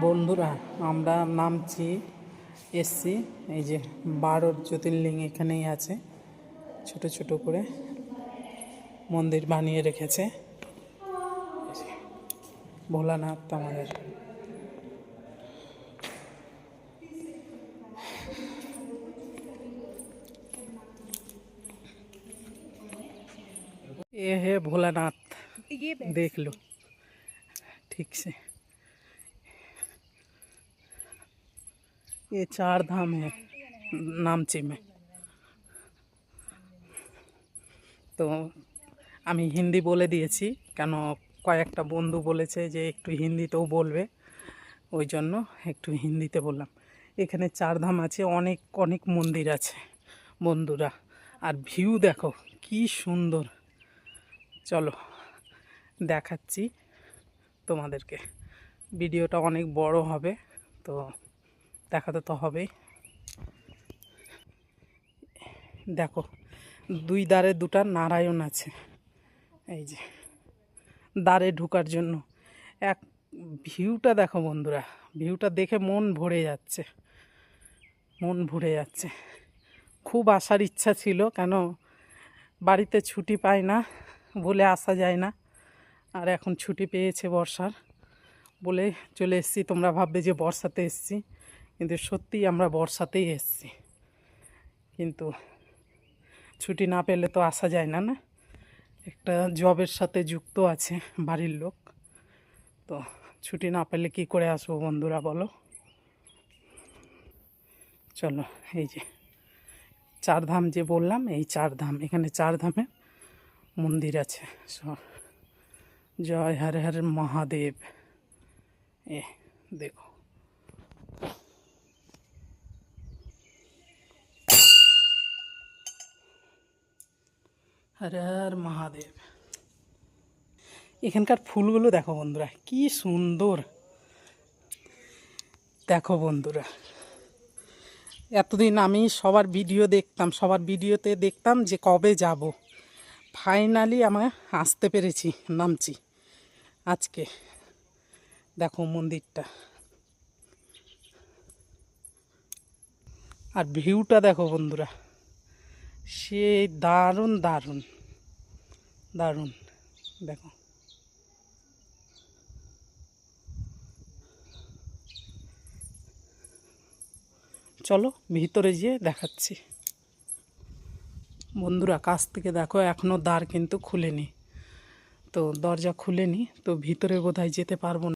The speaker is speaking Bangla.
বন্ধুরা আমরা নামছি এসছি এই যে বারো জ্যোতির্লিঙ্গ এখানেই আছে ছোট ছোট করে মন্দির বানিয়ে রেখেছে এই যে, ভোলানাথ আমাদের ये है भोलानाथ ये देख लो ठीक से ये चार धाम है नामची में তো আমি হিন্দি বলে দিয়েছি কেন কয়েকটা বন্ধু বলেছে যে একটু হিন্দিতেও বলবে ওই জন্য একটু হিন্দিতে বললাম এখানে চার ধাম আছে অনেক অনেক মন্দির আছে বন্ধুরা আর ভিউ দেখো কি সুন্দর চলো দেখাচ্ছি তোমাদেরকে ভিডিওটা অনেক বড় হবে তো দেখাতে তো হবেই। দেখো, দুই দ্বারে দুটা নারায়ণ আছে। এই যে, দ্বারে ঢুকার জন্য। এক ভিউটা দেখো বন্ধুরা, ভিউটা দেখে মন ভরে যাচ্ছে। মন ভরে যাচ্ছে। খুব আসার ইচ্ছা ছিল, কেন বাড়িতে ছুটি পাই না বলে আসা যায় না। আর এখন ছুটি পেয়েছে বর্ষার, বলে চলে এসেছি, তোমরা ভাববে যে বর্ষাতে এসেছি। কিন্তু সত্যিই আমরা বর্ষাতেই এসেছি। কিন্তু ছুটি না পেলে তো আসা যায় না না? একটা জবের সাথে যুক্ত আছে বাড়ির লোক। তো ছুটি না পেলে কি করে আসব বন্ধুরা বলো? চলো, এই যে চার ধাম যে বললাম, এই চার ধাম এখানে চার ধামে মন্দির আছে। জয় হরে হরে মহাদেব। এ, দেখো। হর হর মহাদেব। এখানকার ফুলগুলো দেখো বন্ধুরা, কি সুন্দর। দেখো বন্ধুরা, এতদিন আমি সবার ভিডিও দেখতাম, সবার ভিডিওতে দেখতাম যে কবে যাব। ফাইনালি আমার আসতে পেরেছি, নামছি। আজকে দেখো মন্দিরটা। আর ভিউটা দেখো বন্ধুরা সে দারুণ দারুণ দারুণ। দেখো। চলো ভিতরে যেয়ে দেখাচ্ছি। বন্ধুরা, কাছ থেকে দেখো এখনও দ্বার কিন্তু খুলেনি। তো দরজা খুলেনি, তো ভিতরে বোধহয় যেতে পারব না।